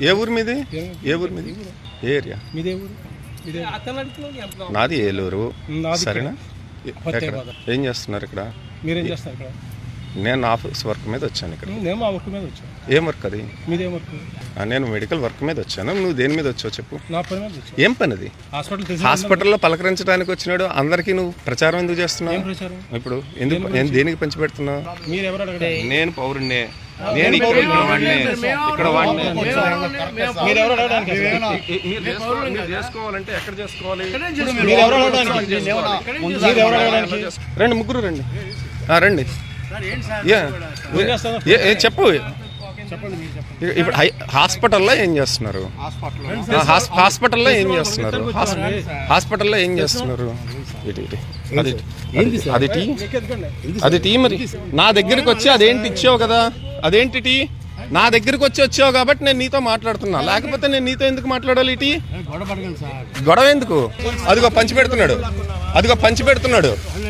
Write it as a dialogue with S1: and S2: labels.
S1: ఏ ఊరు మీది? ఏ ఊరు? మీది? ఏ ఏరియా?
S2: మీదే ఊరు? మీదే
S1: నాది ఏలూరు.
S2: నాది
S1: సరేనా? ఎక్కడ. ఏం చేస్తున్నారు ఇక్కడ?
S2: మీరేం చేస్తారు ఇక్కడ?
S1: నేను ఆఫీస్ వర్క్ మీద వచ్చాను ఇక్కడ.
S2: నేను వర్క్ మీద వచ్చాను.
S1: ఏం వర్క్ అది?
S2: మీదేం వర్క్?
S1: ఆ, నేను మెడికల్ వర్క్ మీద వచ్చాను. నువ్వు దేని మీద వచ్చావు చెప్పు.
S2: నా పని మీద వచ్చాను.
S1: ఏం పని అది?
S2: హాస్పిటల్
S1: హాస్పిటల్లో పలకరించడానికి వచ్చినాడు. అందరికీ నువ్వు ప్రచారం ఎందుకు
S2: ఏం
S1: చేస్తున్నావు
S2: ప్రచారం?
S1: ఇప్పుడు ఎందుకు నేను దేనికి పంచిపెడుతున్నావు? నేను పౌరుణ్ణే. నేను ఇక్కడ చేసుకోవాలంటే ఎక్కడ చేసుకోవాలి? రండి ముగ్గురు రండి. ఆ, రండి. చెప్పు.
S2: చెప్పండి మీరు చెప్పండి.
S1: ఇ- ఇప్పుడు హై- హాస్పిటల్లో ఏం చేస్తున్నారు? హాస్పిటల్లో. ఏం చేస్తున్నారు? హాస్- హాస్పిటల్లో ఏం చేస్తున్నారు? ఇటు, ఇటు. అది అది- అది టీ? అది టీ మరి? నా దగ్గరికి వచ్చి అదేంటి ఇచ్చావు కదా? అదేంటి టీ నా దగ్గరికి వచ్చి వచ్చావు కాబట్టి నేను నీతో మాట్లాడుతున్నా. లేకపోతే నేను నీతో ఎందుకు మాట్లాడాలి ఈ టీ గొడవ ఎందుకు? అదిగో పంచి పెడుతున్నాడు. అదిగో పంచి పెడుతున్నాడు.